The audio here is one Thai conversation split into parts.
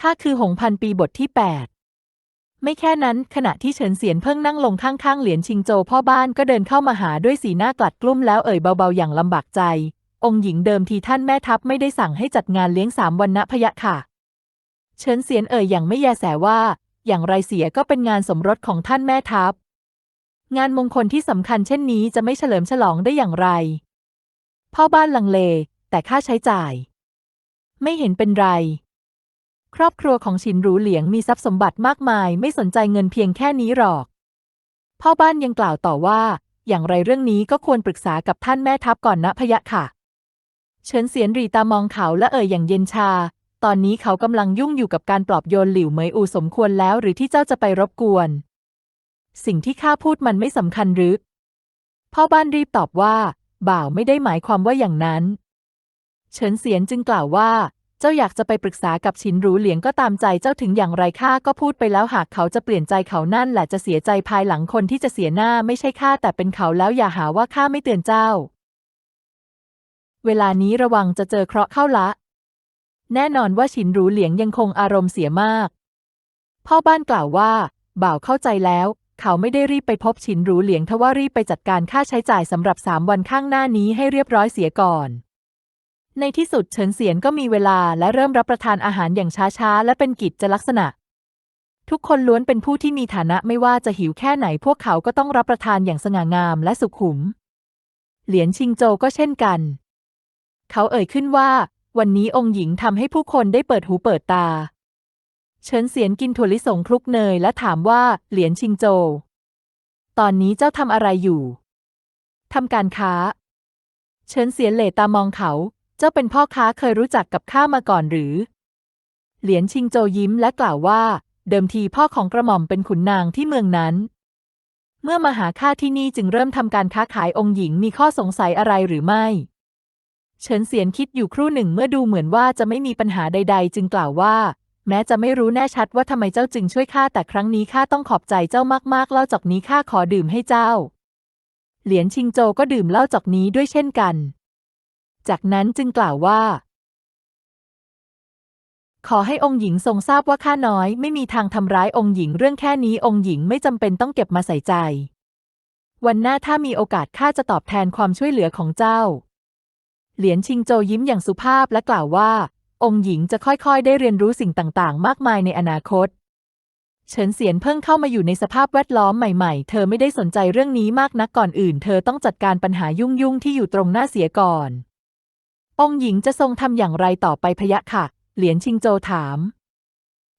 ข้าคือหงพันปีบทที่ 8 ไม่แค่นั้นขณะที่เฉินเสียนเพิ่งนั่งลงข้างๆ เหรียญชิงโจพ่อบ้านก็เดินเข้ามาหาด้วยสีหน้ากลัดกลุ้มแล้วเอ่ยเบาๆ อย่างลำบากใจ องค์หญิงเดิมทีท่านแม่ทัพไม่ได้สั่งให้จัดงานเลี้ยงสามวันณพยะค่ะ เฉินเสียนเอ่ยอย่างไม่แยแสว่า อย่างไรเสียก็เป็นงานสมรสของท่านแม่ทัพ งานมงคลที่สำคัญเช่นนี้จะไม่เฉลิมฉลองได้อย่างไร พ่อบ้านลังเล แต่ค่าใช้จ่าย ไม่เห็นเป็นไร ครอบครัวของฉินหรูเหลียงมีทรัพย์สมบัติมากมาย ไม่สนใจเงินเพียงแค่นี้หรอก พ่อบ้านยังกล่าวต่อว่า อย่างไรเรื่องนี้ก็ควรปรึกษากับท่านแม่ทัพก่อนนะพะยะค่ะ เฉินเสียนรีตามองเขาและเอ่ยอย่างเย็นชา ตอนนี้เขากำลังยุ่งอยู่กับการปลอบโยนหลิวเหมยอูสมควรแล้วหรือที่เจ้าจะไปรบกวน สิ่งที่ข้าพูดมันไม่สำคัญหรือ พ่อบ้านรีบตอบว่า บ่าวไม่ได้หมายความว่าอย่างนั้น เฉินเสียนจึงกล่าวว่า เจ้าอยากจะไปปรึกษากับฉินหรูเหลียงก็ตามใจเจ้าถึงอย่างไรข้าก็พูดไปแล้วหากเขาจะเปลี่ยนใจเขานั่นแหละจะเสียใจภายหลังคนที่จะเสียหน้าไม่ใช่ข้าแต่เป็นเขาแล้วอย่าหาว่าข้าไม่เตือนเจ้า เวลานี้ระวังจะเจอเคราะห์เข้าละ แน่นอนว่าฉินหรูเหลียงยังคงอารมณ์เสียมาก พ่อบ้านกล่าวว่า บ่าวเข้าใจแล้ว เขาไม่ได้รีบไปพบฉินหรูเหลียงทว่ารีบไปจัดการค่าใช้จ่ายสำหรับสามวันข้างหน้านี้ให้เรียบร้อยเสียก่อน ในที่สุดเฉินเสียนก็มีเวลาและเริ่มรับประทานอาหารอย่างช้าๆ และเป็นกิจลักษณะ ทุกคนล้วนเป็นผู้ที่มีฐานะไม่ว่าจะหิวแค่ไหนพวกเขาก็ต้องรับประทานอย่างสง่างามและสุขุม เหรียญชิงโจก็เช่นกัน เขาเอ่ยขึ้นว่า วันนี้องค์หญิงทำให้ผู้คนได้เปิดหูเปิดตา เฉินเสียนกินถั่วลิสงคลุกเนยและถามว่า เหรียญชิงโจ ตอนนี้เจ้าทำอะไรอยู่ทำการค้า เฉินเสียนเหล่ตามองเขา เจ้าเป็นพ่อค้าเคยรู้จักกับข้ามาก่อนหรือ เหรียญชิงโจยิ้มและกล่าวว่า เดิมทีพ่อของกระหม่อมเป็นขุนนางที่เมืองนั้น เมื่อมาหาข้าที่นี่จึงเริ่มทำการค้าขายองค์หญิงมีข้อสงสัยอะไรหรือไม่ เฉินเสียนคิดอยู่ครู่หนึ่งเมื่อดูเหมือนว่าจะไม่มีปัญหาใด ๆ จึงกล่าวว่า แม้จะไม่รู้แน่ชัดว่าทำไมเจ้าจึงช่วยข้าแต่ครั้งนี้ข้าต้องขอบใจเจ้ามากๆเล่าจอกนี้ข้าขอดื่มให้เจ้า เหรียญชิงโจก็ดื่มเหล้าจอกนี้ด้วยเช่นกัน จากนั้นจึงกล่าวว่า ขอให้องค์หญิงทรงทราบว่าข้าน้อยไม่มีทางทำร้ายองค์หญิงเรื่องแค่นี้องค์หญิงไม่จำเป็นต้องเก็บมาใส่ใจ วันหน้าถ้ามีโอกาสข้าจะตอบแทนความช่วยเหลือของเจ้า เหรียญชิงโจยิ้มอย่างสุภาพและกล่าวว่า องค์หญิงจะค่อยๆ ได้เรียนรู้สิ่งต่างๆ มากมายในอนาคตเฉินเสียนเพิ่งเข้ามาอยู่ในสภาพแวดล้อมใหม่ๆ เธอไม่ได้สนใจเรื่องนี้มากนักก่อนอื่น เธอต้องจัดการปัญหายุ่งๆ ที่อยู่ตรงหน้าเสียก่อน องหญิงจะทรงทำอย่างไรต่อไปพะยะค่ะ เหรียญชิงโจถาม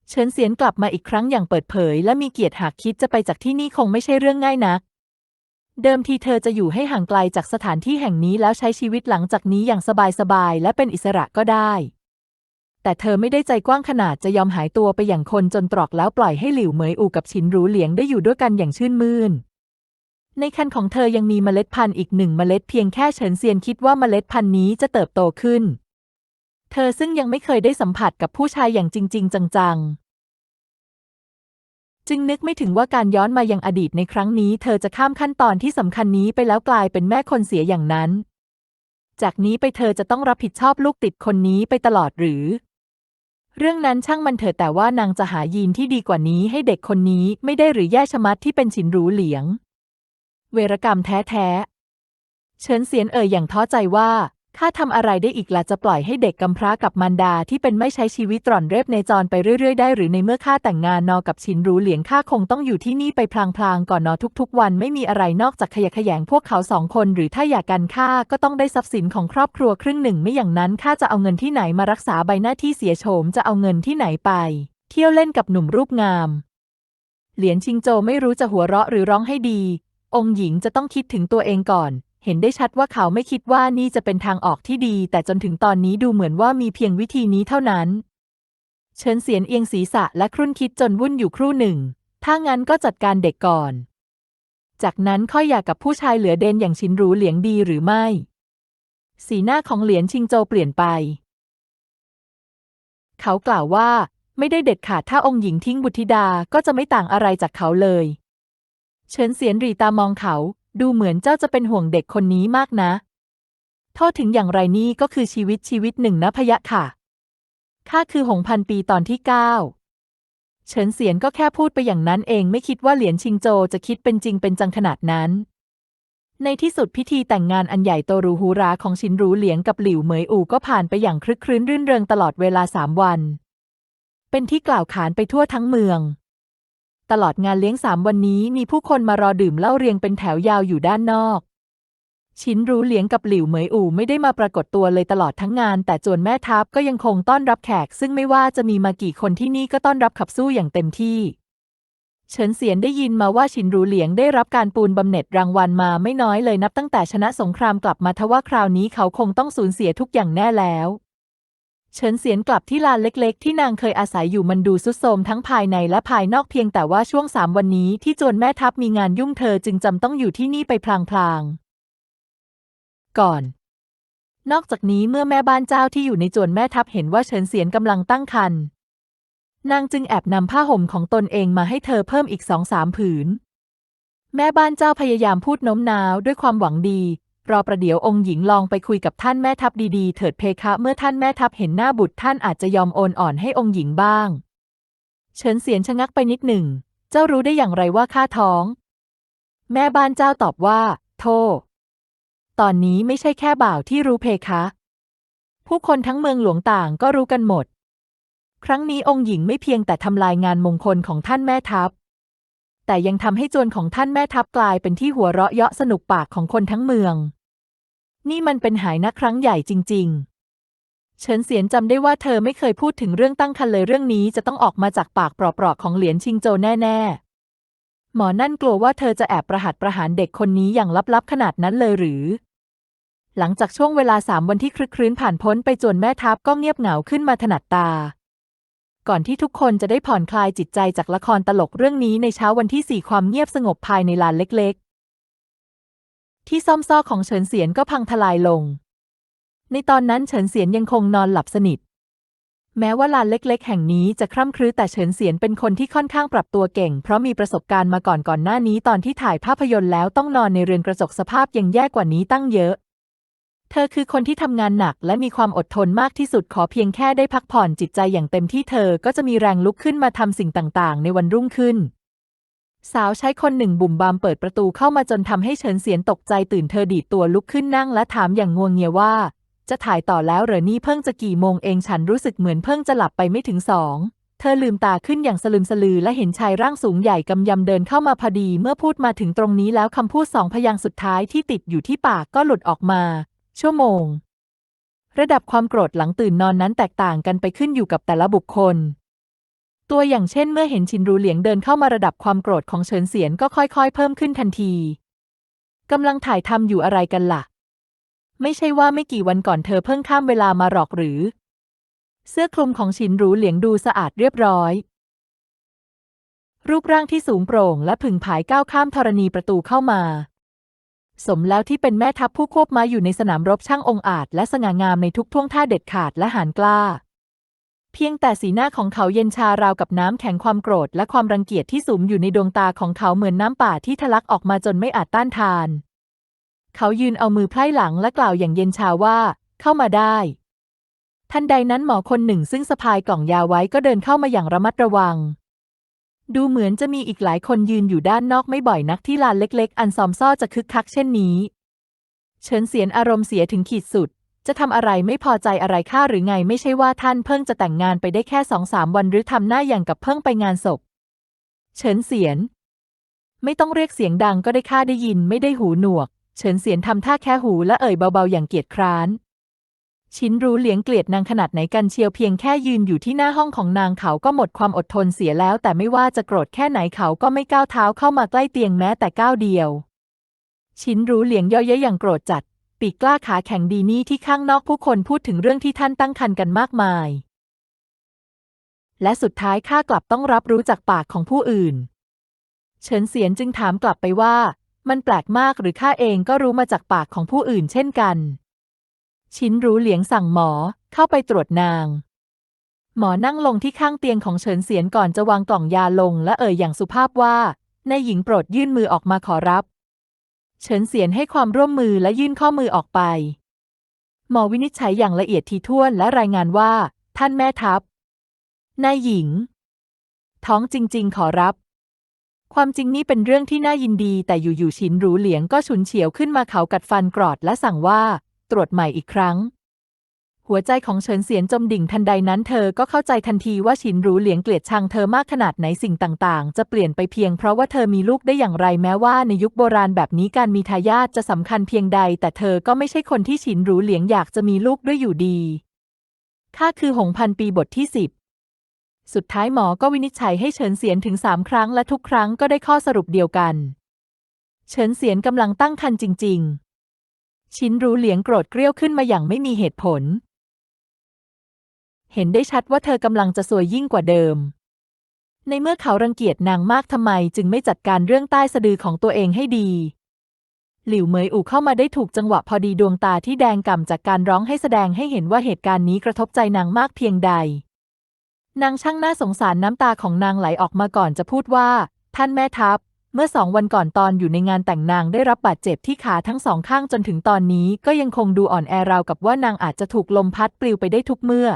เฉินเสียนกลับมาอีกครั้งอย่างเปิดเผย และมีเกียรติหากคิดจะไปจากที่นี่คงไม่ใช่เรื่องง่ายนัก เดิมทีเธอจะอยู่ให้ห่างไกลจากสถานที่แห่งนี้แล้วใช้ชีวิตหลังจากนี้อย่างสบายๆและเป็นอิสระก็ได้ แต่เธอไม่ได้ใจกว้างขนาดจะยอมหายตัวไปอย่างคนจนตรอกแล้วปล่อยให้หลิวเหมยอูกับฉินหรูเหลียงได้อยู่ด้วยกันอย่างชื่นมื่น ในคันของเธอยังมีเมล็ดพันธุ์อีกหนึ่งเมล็ดเพียงแค่เฉินเซียนคิดว่าเมล็ดพันธุ์นี้จะเติบโตขึ้น เธอซึ่งยังไม่เคยได้สัมผัสกับผู้ชายอย่างจริง ๆ จังๆ จึงนึกไม่ถึงว่าการย้อนมายังอดีตในครั้งนี้เธอจะข้ามขั้นตอนที่สำคัญนี้ไปแล้วกลายเป็นแม่คนเสียอย่างนั้น จากนี้ไปเธอจะต้องรับผิดชอบลูกติดคนนี้ไปตลอดหรือ เรื่องนั้นช่างมันเถอะแต่ว่านางจะหายีนที่ดีกว่านี้ให้เด็กคนนี้ไม่ได้หรือแย่ชะมัดที่เป็นฉินหรูเหลียง เวรกรรมแท้ๆ เฉินเสียนเอ่ยอย่างท้อใจว่าข้าทำอะไรได้อีกล่ะจะปล่อยให้เด็กกำพร้ากับมารดาที่เป็นไม่ใช้ชีวิตตร่อนเรบในจรไปเรื่อยๆ ได้หรือในเมื่อข้าแต่งงานนอกับฉินรูเหลียงข้าคงต้องอยู่ที่นี่ไปพลางๆ ก่อนนอทุกๆ วันไม่มีอะไรนอกจากขยะแขยงพวกเขาสองคน หรือถ้าอยากกันข้าก็ต้องได้ทรัพย์สินของครอบครัวครึ่งหนึ่งไม่อย่างนั้นข้าจะเอาเงินที่ไหนมารักษาใบหน้าที่เสียโฉมจะเอาเงินที่ไหนไป เที่ยวเล่นกับหนุ่มรูปงาม เหรียญชิงโจไม่รู้จะหัวเราะหรือร้องให้ดี องค์หญิงจะต้องคิดถึงตัวเองก่อน เห็นได้ชัดว่าเขาไม่คิดว่านี่จะเป็นทางออกที่ดี แต่จนถึงตอนนี้ดูเหมือนว่ามีเพียงวิธีนี้เท่านั้น เฉินเสียนเอียงศีรษะและครุ่นคิดจนวุ่นอยู่ครู่หนึ่ง ถ้างั้นก็จัดการเด็กก่อน จากนั้นค่อยอยากกับผู้ชายเหลือเดนอย่างชินหรูเหลียงดีหรือไม่ สีหน้าของเหรียญชิงโจเปลี่ยนไป เขากล่าวว่า ไม่ได้เด็ดขาดถ้าองค์หญิงทิ้งบุตรธิดาก็จะไม่ต่างอะไรจากเขาเลย เฉินเสียนหรีตามองเขา ดูเหมือนเจ้าจะเป็นห่วงเด็กคนนี้มากนะโทษถึงอย่างไรนี่ก็คือชีวิตชีวิตหนึ่งนะพะยะค่ะข้าคือหงพันปีตอนที่เก้าเฉินเสียนก็แค่พูดไปอย่างนั้นเองไม่คิดว่าเหรียญชิงโจจะคิดเป็นจริงเป็นจังขนาดนั้น ในที่สุดพิธีแต่งงานอันใหญ่โตรูฮูราของชินรูเหลียงกับหลิวเหมยอู่ก็ผ่านไปอย่างคลึกครื้นรื่นเริงตลอดเวลาสามวัน เป็นที่กล่าวขานไปทั่วทั้งเมือง ตลอดงานเลี้ยงสามวันนี้มีผู้คนมารอดื่มเหล้าเรียงเป็นแถวยาวอยู่ด้านนอก ชินรู้เหลียงกับหลิวเหมยอู่ไม่ได้มาปรากฏตัวเลยตลอดทั้งงาน แต่จวนแม่ทัพก็ยังคงต้อนรับแขก ซึ่งไม่ว่าจะมีมากี่คนที่นี่ก็ต้อนรับขับสู้อย่างเต็มที่เฉินเสียนได้ยินมาว่าชินรู้เหลียงได้รับการปูนบำเหน็จรางวัลมาไม่น้อยเลยนับตั้งแต่ชนะสงครามกลับมาทว่าคราวนี้เขาคงต้องสูญเสียทุกอย่างแน่แล้ว เฉินเสียนกลับที่ลานเล็กๆ ที่นางเคยอาศัยอยู่มันดูสุดโทมทั้งภายในและภายนอกเพียงแต่ว่าช่วงสามวันนี้ที่จวนแม่ทัพมีงานยุ่งเธอจึงจำต้องอยู่ที่นี่ไปพลางๆ ก่อน นอกจากนี้เมื่อแม่บ้านเจ้าที่อยู่ในจวนแม่ทัพเห็นว่าเฉินเสียนกำลังตั้งครรภ์นางจึงแอบนำผ้าห่มของตนเองมาให้เธอเพิ่มอีกสองสามผืน แม่บ้านเจ้าพยายามพูดโน้มน้าวด้วยความหวังดี รอประเดี๋ยวองค์หญิงลองไปคุยกับท่านแม่ทัพดีๆ เถิดเพคะ เมื่อท่านแม่ทัพเห็นหน้าบุตรท่านอาจจะยอมโอนอ่อนให้องค์หญิงบ้าง เฉินเสียนชะงักไปนิดหนึ่ง เจ้ารู้ได้อย่างไรว่าข้าท้อง แม่บ้านเจ้าตอบว่า โทตอนนี้ไม่ใช่แค่บ่าวที่รู้เพคะ ผู้คนทั้งเมืองหลวงต่างก็รู้กันหมด ครั้งนี้องค์หญิงไม่เพียงแต่ทำลายงานมงคลของท่านแม่ทัพ แต่ยังทำให้จวนของท่านแม่ทัพกลายเป็นที่หัวเราะเยาะสนุกปากของคนทั้งเมือง นี่มันเป็นหายนะครั้งใหญ่จริง ๆ เฉินเสียนจำได้ว่าเธอไม่เคยพูดถึงเรื่องตั้งครรภ์เลยเรื่องนี้จะต้องออกมาจากปากเปราะๆของเหรียญชิงโจแน่ๆ หมอนั่นกลัวว่าเธอจะแอบประหัตประหารเด็กคนนี้อย่างลับๆขนาดนั้นเลยหรือ หลังจากช่วงเวลาสามวันที่คลึกครื้นผ่านพ้นไปจนแม่ทัพก็เงียบเหงาขึ้นมาถนัดตาก่อนที่ทุกคนจะได้ผ่อนคลายจิตใจจากละครตลกเรื่องนี้ในเช้าวันที่สี่ความเงียบสงบภายในลานเล็กๆ ที่ซ่อมซอกของเฉินเสียนก็พังทลายลง ในตอนนั้นเฉินเสียนยังคงนอนหลับสนิท แม้ว่าลานเล็ก ๆ แห่งนี้จะคร่ำครื้แต่เฉินเสียนเป็นคนที่ค่อนข้างปรับตัวเก่ง เพราะมีประสบการณ์มาก่อนก่อนหน้านี้ตอนที่ถ่ายภาพยนตร์แล้วต้องนอนในเรือนกระจกสภาพยังแย่กว่านี้ตั้งเยอะเธอคือคนที่ทำงานหนักและมีความอดทนมากที่สุดขอเพียงแค่ได้พักผ่อนจิตใจอย่างเต็มที่เธอก็จะมีแรงลุกขึ้นมาทำสิ่งต่างๆ ในวันรุ่งขึ้น สาวใช้คนหนึ่งบุ่มบามเปิดประตูเข้ามาจนทำให้เฉินเสียนตกใจตื่นเธอดีดตัวลุกขึ้นนั่งและถามอย่างงวงเงียว่า จะถ่ายต่อแล้วเหรอนี่เพิ่งจะกี่โมงเองฉันรู้สึกเหมือนเพิ่งจะหลับไปไม่ถึงสองเธอลืมตาขึ้นอย่างสลึมสลือและเห็นชายร่างสูงใหญ่กำยำเดินเข้ามาพอดีเมื่อพูดมาถึงตรงนี้แล้วคำพูดสองพยางค์สุดท้ายที่ติดอยู่ที่ปากก็หลุดออกมา ชั่วโมง ระดับความโกรธหลังตื่นนอนนั้นแตกต่างกันไปขึ้นอยู่กับแต่ละบุคคล ตัวอย่างเช่นเมื่อเห็นชินรูเหลียงเดินเข้ามาระดับความโกรธของเฉินเสียนก็ค่อยๆ เพิ่มขึ้นทันทีกำลังถ่ายทำอยู่อะไรกันล่ะ ไม่ใช่ว่าไม่กี่วันก่อนเธอเพิ่งข้ามเวลามาหรอกหรือ เสื้อคลุมของชินรูเหลียงดูสะอาดเรียบร้อย รูปร่างที่สูงโปร่งและผึ่งผายก้าวข้ามธรณีประตูเข้ามา สมแล้วที่เป็นแม่ทัพผู้ควบมาอยู่ในสนามรบช่างองอาจ และสง่างามในทุกท่วงท่าเด็ดขาดและหานกล้า เพียงแต่สีหน้าของเขาเย็นชาราวกับน้ำแข็งความโกรธและความรังเกียจที่สุมอยู่ในดวงตาของเขาเหมือนน้ำป่าที่ทะลักออกมาจนไม่อาจต้านทาน เขายืนเอามือไพร่หลังและกล่าวอย่างเย็นชาว่า เข้ามาได้ ทันใดนั้นหมอคนหนึ่งซึ่งสะพายกล่องยาไว้ก็เดินเข้ามาอย่างระมัดระวัง ดูเหมือนจะมีอีกหลายคนยืนอยู่ด้านนอกไม่บ่อยนักที่ลานเล็ก ๆ อันซอมซ่อจะคึกคักเช่นนี้ เฉินเสียนอารมณ์เสียถึงขีดสุด จะทำอะไรไม่พอใจอะไรข้าหรือไงไม่ใช่ว่าท่านเพิ่งจะแต่งงานไปได้แค่สองสามวันหรือทำหน้าอย่างกับเพิ่งไปงานศพ เฉินเสียน ไม่ต้องเรียกเสียงดังก็ได้ข้าได้ยินไม่ได้หูหนวก เฉินเสียนทำท่าแค่หูและเอ่ยเบาๆอย่างเกียจคร้าน ชินรู้เหลียงเกลียดนางขนาดไหนกันเชียวเพียงแค่ยืนอยู่ที่หน้าห้องของนางเขาก็หมดความอดทนเสียแล้ว แต่ไม่ว่าจะโกรธแค่ไหนเขาก็ไม่ก้าวเท้าเข้ามาใกล้เตียงแม้แต่ก้าวเดียว ชินรู้เหลียงย่อเย้ยอย่างโกรธจัด ปีกกล้าขาแข็งดีนี่ที่ข้างนอกผู้คนพูดถึงเรื่องที่ท่านตั้งครรภ์กันมากมาย และสุดท้ายข้ากลับต้องรับรู้จากปากของผู้อื่น เฉินเสียนจึงถามกลับไปว่า มันแปลกมากหรือข้าเองก็รู้มาจากปากของผู้อื่นเช่นกัน ชินรู้เหลียงสั่งหมอเข้าไปตรวจนาง หมอนั่งลงที่ข้างเตียงของเฉินเสียนก่อนจะวางกล่องยาลงและเอ่ยอย่างสุภาพว่านายหญิงโปรดยื่นมือออกมาขอรับ เฉินเสียนให้ความร่วมมือและยื่นข้อมือออกไป หมอวินิจฉัยอย่างละเอียดทีท้วนและรายงานว่า ท่านแม่ทัพ นายหญิง ท้องจริง ๆ ขอรับ ความจริงนี้เป็นเรื่องที่น่ายินดี แต่อยู่ๆฉินหรูเหลียงก็ฉุนเฉียวขึ้นมาเขากัดฟันกรอดและสั่งว่า ตรวจใหม่อีกครั้ง หัวใจของเฉินเสียนจมดิ่งทันใดนั้นเธอก็เข้าใจทันทีว่าฉินรูเหลียงเกลียดชังเธอมากขนาดไหนสิ่งต่างๆ จะเปลี่ยนไปเพียงเพราะว่าเธอมีลูกได้อย่างไรแม้ว่าในยุคโบราณแบบนี้การมีทายาทจะสำคัญเพียงใด แต่เธอก็ไม่ใช่คนที่ฉินรูเหลียงอยากจะมีลูกด้วยอยู่ดีข้าคือหงพันปีบทที่สิบสุดท้ายหมอก็วินิจฉัยให้เฉินเสียนถึงสามครั้งและทุกครั้งก็ได้ข้อสรุปเดียวกัน เฉินเสียนกำลังตั้งครรภ์จริง ๆ ชินรู้เหลียงโกรธเกรี้ยวขึ้นมาอย่างไม่มีเหตุผล เห็นได้ชัดว่าเธอกำลังจะซวยยิ่งกว่าเดิม ในเมื่อเขารังเกียจนางมากทำไมจึงไม่จัดการเรื่องใต้สะดือของตัวเองให้ดี หลิวเหมยอู่เข้ามาได้ถูกจังหวะพอดีดวงตาที่แดงก่ำจากการร้องให้แสดงให้เห็นว่าเหตุการณ์นี้กระทบใจนางมากเพียงใด นางช่างน่าสงสารน้ำตาของนางไหลออกมาก่อนจะพูดว่า ท่านแม่ทัพเมื่อสองวันก่อนตอนอยู่ในงานแต่งนางได้รับบาดเจ็บที่ขาทั้งสองข้างจนถึงตอนนี้ก็ยังคงดูอ่อนแอราวกับว่านางอาจจะถูกลมพัดปลิวไปได้ทุกเมื่อ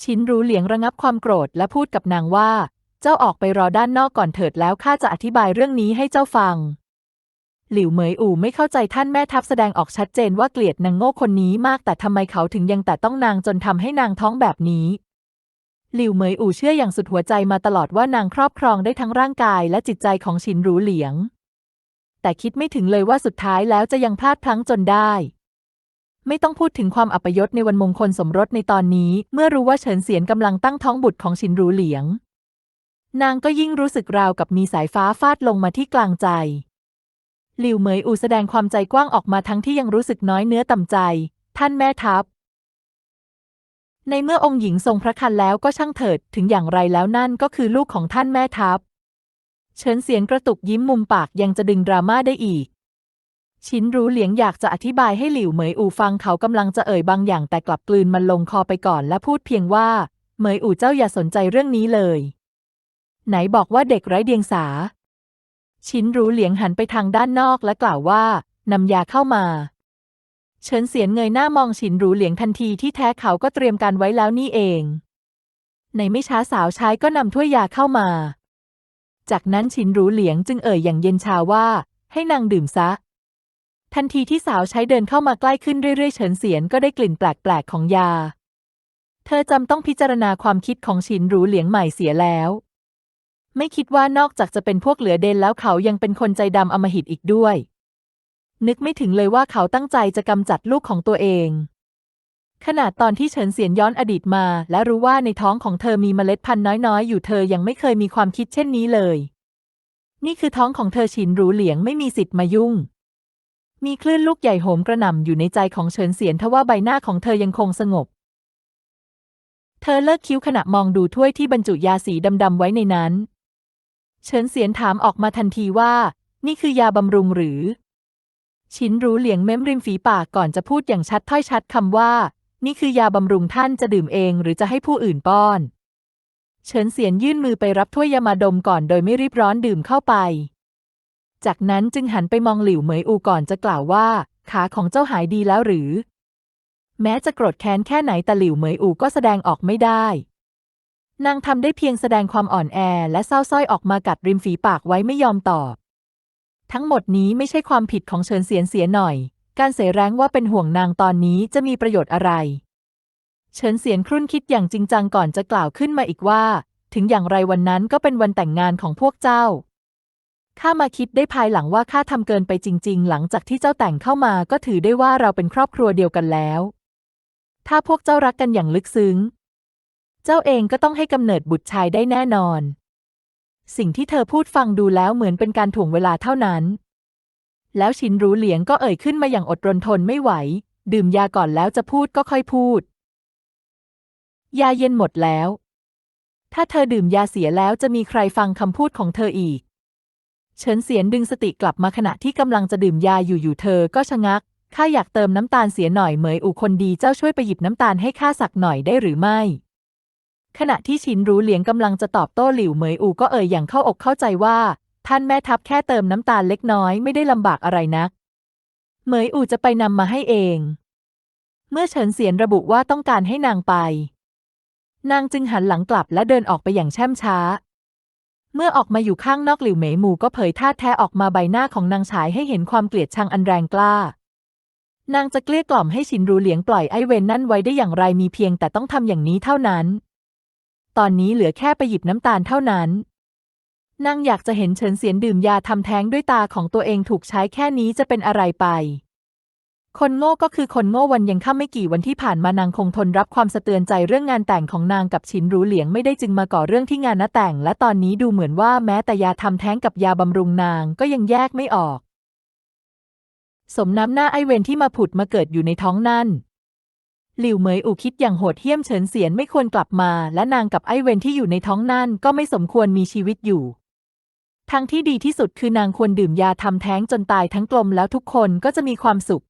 ชินรู้เหลียงระงับความโกรธและพูดกับนางว่า เจ้าออกไปรอด้านนอกก่อนเถิดแล้วข้าจะอธิบายเรื่องนี้ให้เจ้าฟัง หลิวเหมยอู่ไม่เข้าใจท่านแม่ทัพแสดงออกชัดเจนว่าเกลียดนางโง่คนนี้มากแต่ทำไมเขาถึงยังแต่ต้องนางจนทำให้นางท้องแบบนี้ หลิวเหมยอู่เชื่ออย่างสุดหัวใจมาตลอดว่านางครอบครองได้ทั้งร่างกายและจิตใจของฉินรูเหลียง แต่คิดไม่ถึงเลยว่าสุดท้ายแล้วจะยังพลาดพลั้งจนได้ ไม่ต้องพูดถึงความอัปยศในวันมงคลสมรสในตอนนี้ เมื่อรู้ว่าเฉินเสียนกำลังตั้งท้องบุตรของฉินรูเหลียง นางก็ยิ่งรู้สึกราวกับมีสายฟ้าฟาดลงมาที่กลางใจ หลิวเหมยอูแสดงความใจกว้างออกมาทั้งที่ยังรู้สึกน้อยเนื้อต่ำใจ ท่านแม่ทัพ ในเมื่อองค์หญิงทรงพระคันแล้วก็ช่างเถิด ถึงอย่างไรแล้วนั่นก็คือลูกของท่านแม่ทัพ เฉินเสียนกระตุกยิ้มมุมปากยังจะดึงดราม่าได้อีก ชินรู้เหลียงอยากจะอธิบายให้หลิวเหมยอู่ฟังเขากำลังจะเอ่ยบางอย่างแต่กลับกลืนมันลงคอไปก่อนและพูดเพียงว่า เหมยอู่เจ้าอย่าสนใจเรื่องนี้เลย ไหนบอกว่าเด็กไร้เดียงสา ชินรู้เหลียงหันไปทางด้านนอกและกล่าวว่านำยาเข้ามาเฉินเสียนเงยหน้ามองฉินรู้เหลียงทันทีที่แท้เขาก็เตรียมการไว้แล้วนี่เอง ในไม่ช้าสาวใช้ก็นำถ้วยยาเข้ามา จากนั้นฉินรู้เหลียงจึงเอ่ยอย่างเย็นชาว่า ให้นางดื่มซะ ทันทีที่สาวใช้เดินเข้ามาใกล้ขึ้นเรื่อยๆ เฉินเสียนก็ได้กลิ่นแปลกๆของยา เธอจำต้องพิจารณาความคิดของฉินรู้เหลียงใหม่เสียแล้ว ไม่คิดว่านอกจากจะเป็นพวกเหลือเดนแล้วเขายังเป็นคนใจดำอมหิตอีกด้วย นึกไม่ถึงเลยว่าเขาตั้งใจจะกำจัดลูกของตัวเอง ขนาดตอนที่เฉินเสียนย้อนอดีตมา และรู้ว่าในท้องของเธอมีเมล็ดพันธุ์น้อยๆ อยู่เธอยังไม่เคยมีความคิดเช่นนี้เลย นี่คือท้องของเธอฉินรู้เหลียงไม่มีสิทธิ์มายุ่ง มีคลื่นลูกใหญ่โหมกระหน่ำอยู่ในใจของเฉินเสียนทว่าใบหน้าของเธอยังคงสงบ เธอเลิกคิ้วขณะมองดูถ้วยที่บรรจุยาสีดำๆไว้ในนั้น เฉินเสียนถามออกมาทันทีว่า นี่คือยาบำรุงหรือ ชินรู้เหลียงเม้มริมฝีปากก่อนจะพูดอย่างชัดถ้อยชัดคำว่า นี่คือยาบำรุงท่านจะดื่มเองหรือจะให้ผู้อื่นป้อน เฉินเสียนยื่นมือไปรับถ้วยยามาดมก่อนโดยไม่รีบร้อนดื่มเข้าไป จากนั้นจึงหันไปมองหลิวเหมยอูก่อนจะกล่าวว่า ขาของเจ้าหายดีแล้วหรือ แม้จะโกรธแค้นแค่ไหนแต่หลิวเหมยอูก็แสดงออกไม่ได้ นางทำได้เพียงแสดงความอ่อนแอและเศร้าส้อยออกมากัดริมฝีปากไว้ไม่ยอมตอบ ทั้งหมดนี้ไม่ใช่ความผิดของเฉินเสียนเสียหน่อย การเสแร้งว่าเป็นห่วงนางตอนนี้จะมีประโยชน์อะไร เฉินเสียนครุ่นคิดอย่างจริงจังก่อนจะกล่าวขึ้นมาอีกว่า ถึงอย่างไรวันนั้นก็เป็นวันแต่งงานของพวกเจ้า ข้ามาคิดได้ภายหลังว่าข้าทำเกินไปจริง ๆ หลังจากที่เจ้าแต่งเข้ามาก็ถือได้ว่าเราเป็นครอบครัวเดียวกันแล้ว ถ้าพวกเจ้ารักกันอย่างลึกซึ้ง เจ้าเองก็ต้องให้กำเนิดบุตรชายได้แน่นอน สิ่งที่เธอพูดฟังดูแล้วเหมือนเป็นการถ่วงเวลาเท่านั้น แล้วชินรู้เหลียงก็เอ่ยขึ้นมาอย่างอดรนทนไม่ไหว ดื่มยาก่อนแล้วจะพูดก็ค่อยพูด ยาเย็นหมดแล้ว ถ้าเธอดื่มยาเสียแล้วจะมีใครฟังคำพูดของเธออีก เฉินเสียนดึงสติกลับมาขณะที่กำลังจะดื่มยาอยู่อยู่เธอก็ชะงัก ข้าอยากเติมน้ำตาลเสียหน่อยเหมยอูคนดีเจ้าช่วยไปหยิบน้ำตาลให้ข้าสักหน่อยได้หรือไม่ ขณะที่ชินรู้เหลียงกำลังจะตอบโต้หลิวเหมยอูก็เอ่ยอย่างเข้าอกเข้าใจว่า ท่านแม่ทัพแค่เติมน้ำตาลเล็กน้อยไม่ได้ลำบากอะไรนัก เหมยอูจะไปนำมาให้เอง เมื่อเฉินเสียนระบุว่าต้องการให้นางไป นางจึงหันหลังกลับและเดินออกไปอย่างแช่มช้า เมื่อออกมาอยู่ข้างนอกหลิวเหมยหมู่ก็เผยท่าแท้ออกมาใบหน้าของนางฉายให้เห็นความเกลียดชังอันแรงกล้า นางจะเกลี้ยกล่อมให้ฉินรูเหลียงปล่อยไอเวนนั่นไว้ได้อย่างไรมีเพียงแต่ต้องทำอย่างนี้เท่านั้น ตอนนี้เหลือแค่ไปหยิบน้ำตาลเท่านั้น นางอยากจะเห็นเฉินเสียนดื่มยาทำแท้งด้วยตาของตัวเองถูกใช้แค่นี้จะเป็นอะไรไป คนโง่ก็คือคนโง่วันยังค่ำไม่กี่วันที่ผ่านมานางคงทนรับความสะเตือนใจเรื่องงานแต่งของนางกับฉินรูเหลียงไม่ได้จึงมาก่อเรื่องที่งานน้าแต่ง และตอนนี้ดูเหมือนว่าแม้แต่ยาทำแท้งกับยาบำรุงนางก็ยังแยกไม่ออก สมน้ำหน้าไอเวนที่มาผุดมาเกิดอยู่ในท้องนั่นหลิวเหมยอูคิดอย่างโหดเหี้ยมเฉินเสียนไม่ควรกลับมา และนางกับไอเวนที่อยู่ในท้องนั่นก็ไม่สมควรมีชีวิตอยู่ทางที่ดีที่สุดคือนางควรดื่มยาทำแท้งจนตายทั้งกลมแล้วทุกคนก็จะมีความสุข